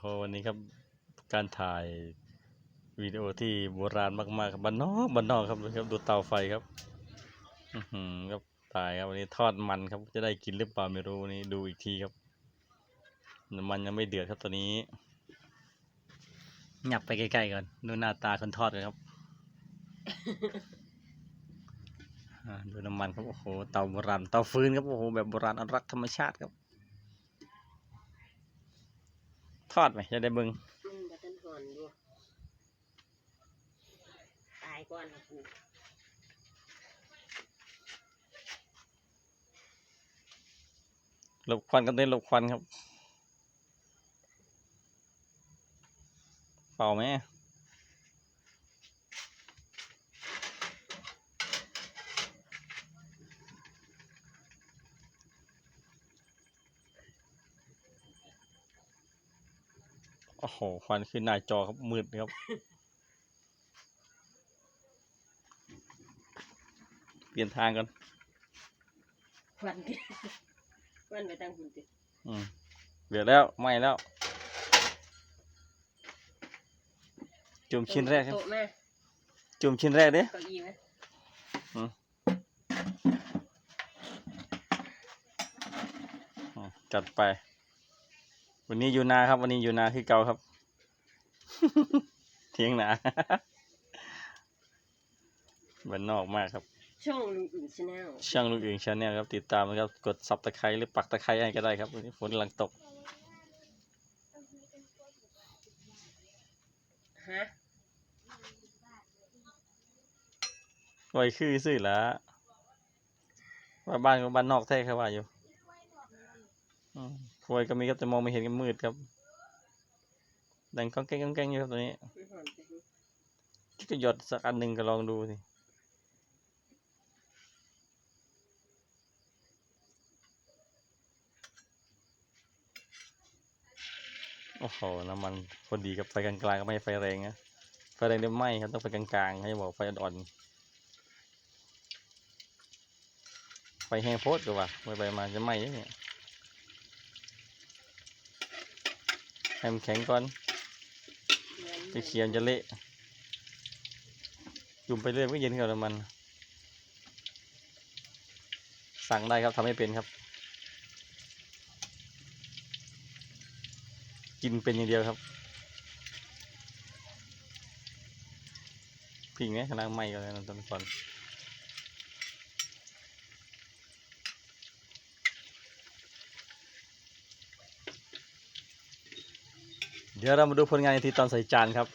โหวันนี้ครับการถ่ายวิดีโอที่โบราณมากๆครับบ้านนอกบ้านนอกครับครับดูเตาไฟครับอือหือครับตายครับวันนี้ทอดมันครับ จะได้กินหรือเปล่าไม่รู้นี้ดูอีกทีครับน้ำมันยังไม่เดือดครับตอนนี้หยับไปใกล้ๆก่อนดูหน้าตาคนทอดกันครับดูน้ำมันครับโอ้โหเตาโบราณเตาฟืนครับโอ้โหแบบโบราณอนุรักษ์ธรรมชาติครับ ท อดไหมจะได้เบิ่งมันบัตันหอนอยู่ตายก่อนนะกูหลบควันกันได้หลบควันครับ เป่าไหม โอ้โหควันขึ้นหน้าจอครับมืดครับ เปลี่ยนทางกันควันดิควันไปตั้งหุ่นติอืมเดือดแล้วไหม้แล้วจุ่มชิ้นแรกครับ โต๊ะแม่จุ่มชิ้นแรกดิเก้าอี้ไหมอืมจัดไป วันนี้อยู่นาครับ วันนี้อยู่นาคือเก่าครับ เทียงนาบ้านนอกมากครับ ช่องลุงอุ่นชาแนลช่างลูกอื่นชาแนลครับ ติดตามนะครับ กดซับตะไคร้หรือปักตะไคร้ให้ก็ได้ครับวันนี้ฝนกำลังตกฮะไว้คือซื่อละว่าบ้านก็บ้านนอกแท้ครับว่าอยู่อืม ไว้ก็มีครับแต่มองไม่เห็นกันมืดครับดังก้องแกงก้องแกงอยู่ครับตัวนี้มันหอนไปดิก็หยดสักอันหนึ่งก็ลองดูสิโอ้โห น้ำมันพอดีกับไฟกลางๆก็ไม่ไฟแรงนะ ไฟแรงเดี๋ยวไหม้ครับ ต้องไฟกลางๆ ให้บอกไฟอ่อนไฟแห้งโพดกว่าไม่ไปมาจะไหม้เนี่ย ให้มันแข็งก่อนไปเคียมจะเละจุ่มไปเรื่อยก็เย็นกับน้ำมัน สั่งได้ครับทำให้เป็นครับ กินเป็นอย่างเดียวครับพิงเนี้ยกำลังไหม้กันเลยนะตอนก่อน เดี๋ยวเรามาดูผลงานในทีตอนใส่จานครับ